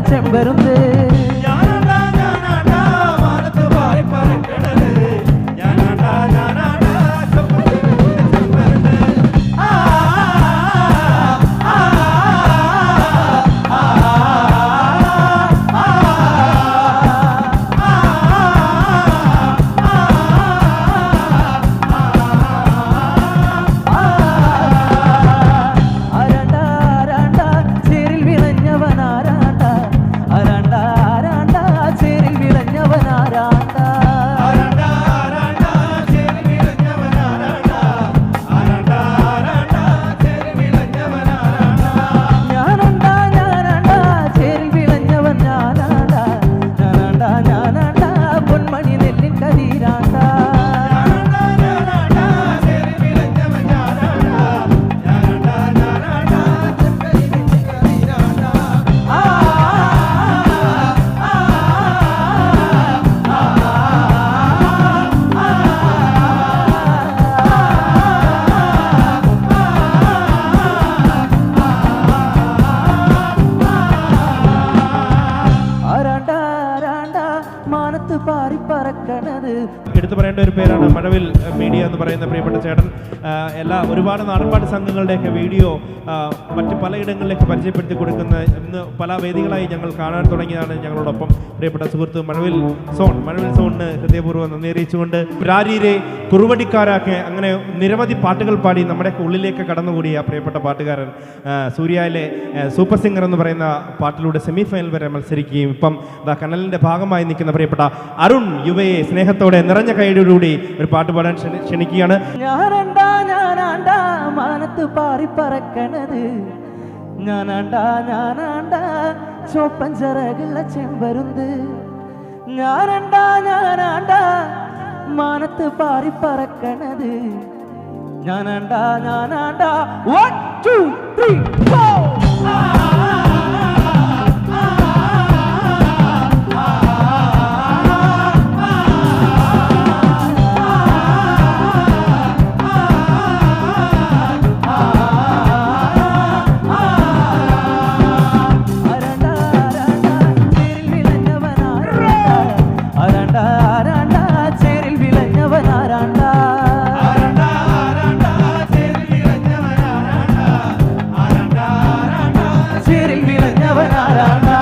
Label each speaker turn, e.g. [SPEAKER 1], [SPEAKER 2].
[SPEAKER 1] ചെമ്പരുന്തേ
[SPEAKER 2] മാനത്ത് പാറി പറക്കണത്. എടുത്തു പറയേണ്ട ഒരു പേരാണ് മഴവിൽ മീഡിയ എന്ന് പറയുന്ന പ്രിയപ്പെട്ട ചേട്ടൻ. എല്ലാ ഒരുപാട് നാടൻപാട്ട് സംഘങ്ങളുടെയൊക്കെ വീഡിയോ മറ്റ് പലയിടങ്ങളിലേക്ക് പരിചയപ്പെടുത്തി കൊടുക്കുന്ന ഇന്ന് പല വേദികളായി ഞങ്ങൾ കാണാൻ തുടങ്ങിയതാണ് ഞങ്ങളോടൊപ്പം പ്രിയപ്പെട്ട സുഹൃത്ത് മഴവിൽ സോൺ. മഴവിൽ സോണിന് ഹൃദയപൂർവം നന്ദി അറിയിച്ചുകൊണ്ട് രാരീരെ കുറുവടിക്കാരാക്കെ അങ്ങനെ നിരവധി പാട്ടുകൾ പാടി നമ്മുടെയൊക്കെ ഉള്ളിലേക്ക് കടന്നുകൂടിയ പ്രിയപ്പെട്ട പാട്ടുകാരൻ സൂര്യയിലെ സൂപ്പർ സിംഗർ എന്ന് പറയുന്ന പാട്ടിലൂടെ സെമി ഫൈനൽ വരെ മത്സരിക്കുകയും ഇപ്പം ദാ കനലിന്റെ ഭാഗമായി നിൽക്കുന്ന പ്രിയപ്പെട്ട അരുൺ യുവയെ സ്നേഹത്തോടെ നിറഞ്ഞ കൈയോടുകൂടി ഒരു പാട്ട് പാടാൻ ക്ഷണി- ക്ഷണിക്കുകയാണ്.
[SPEAKER 1] ഞാനാണ്ട ഞാനാണ്ട മാനത്ത് പാറി പറക്കണത് ഞാനാണ്ടാ ഞാനാണ്ടാ ചോപ്പൻ ചിറകുള്ള ചെമ്പരുന്ത്. ഞാനണ്ടാ ഞാനാണ്ടാ മാനത്ത് പാറി പറക്കണത് ഞാനാണ്ടാ ഞാനാണ്ടാ വൺ ടു ത്രീ பிறந்தவனாராண்டா